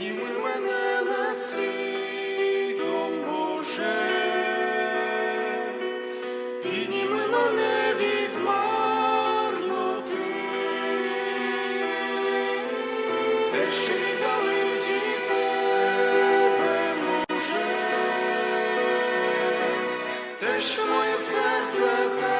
підніми мене над світом, Боже, підніми мене від марноти, те, що віддалить від тебе, те, що моє серце. Тебе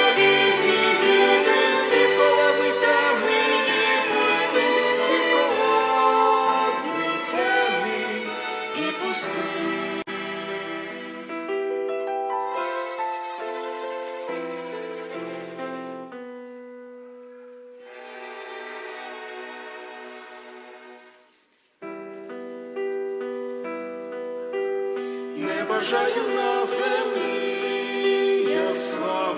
Не бажаю на землі я слави,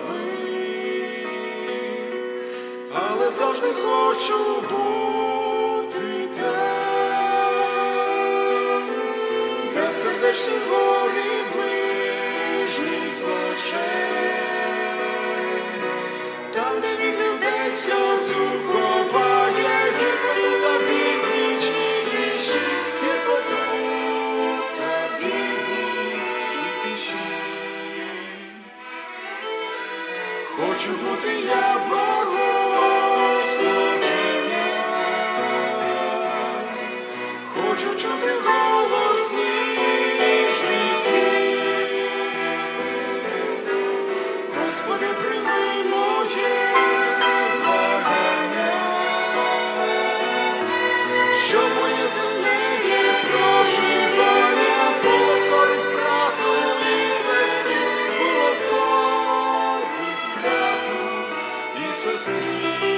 але завжди хочу бути. в горі ближній плаче, там, де він людей сльозу ховає, гіркоту та біднічній тиші, гіркоту та біднічній тиші. Хочу бути я блаженним, Господи, прийми моє благання, що моє земне проживання було в користь брату і сестрі, було в користь брату і сестрі.